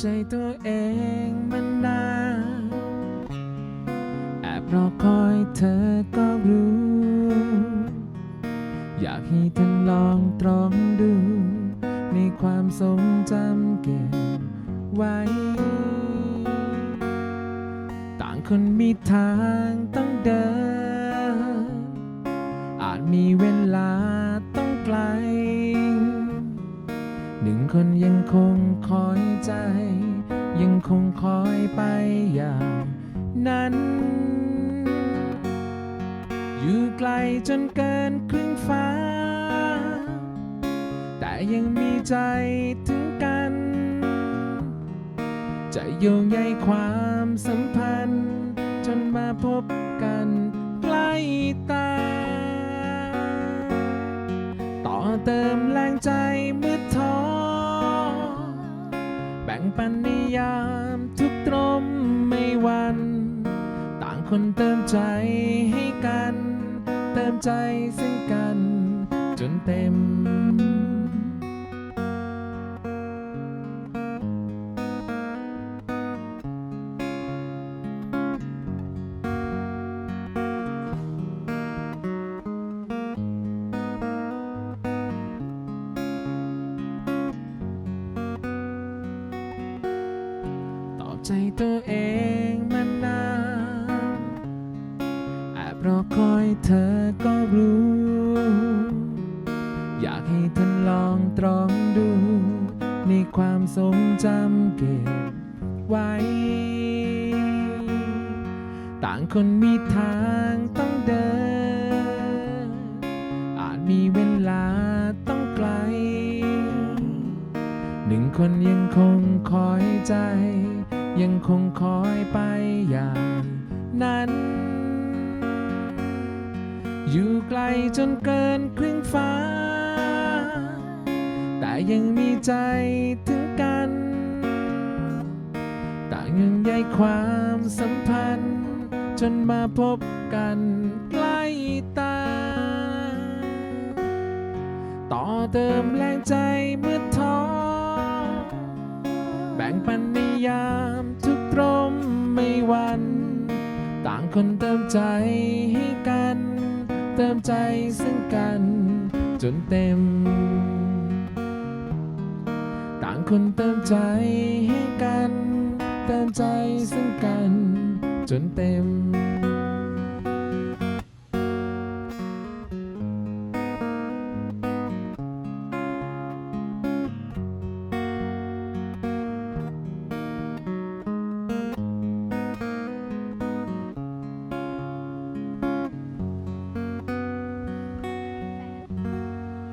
ใจตัวเองมานานแอบรอคอยเธอก็รู้ อยากให้เธอลองตรองดู ในความทรงจำเก็บไว้ ต่างคนมีทางต้องเดิน อาจมีเว ยังคงคอยใจ ยังคงคอยไปอย่างนั้น อยู่ไกลจนเกินครึ่งฟ้า แต่ยังมีใจถึงกัน จะโยงใยความสัมพันธ์ จนมาพบกันใกล้ตา ต่อเติมแรงใจ บ่งปันในยามทุกตรมไม่วัน ต่างคนเติมใจให้กัน เติมใจซึ่งกัน จนเต็ม ใจตัวเองมานานแอบรอคอยเธอก็รู้ อยากให้เธอลองตรองดู ในความทรงจำเก็บไว้ ต่างคนมีทางต้องเดิน อาจมีเวลาต้องไกลหนึ่งคนยังคงคอยใจ ยังคงคอยไปอย่างนั้น อยู่ไกลจนเกินครึ่งฟ้า แต่ยังมีใจถึงกัน ต่างยังใยความสัมพันธ์ จนมาพบกันใกล้ตา ต่อเติมแรงใจ คนเติมใจให้กัน เติมใจซึ่งกัน จนเต็ม ต่างคนเติมใจให้กัน เติมใจซึ่งกัน จนเต็ม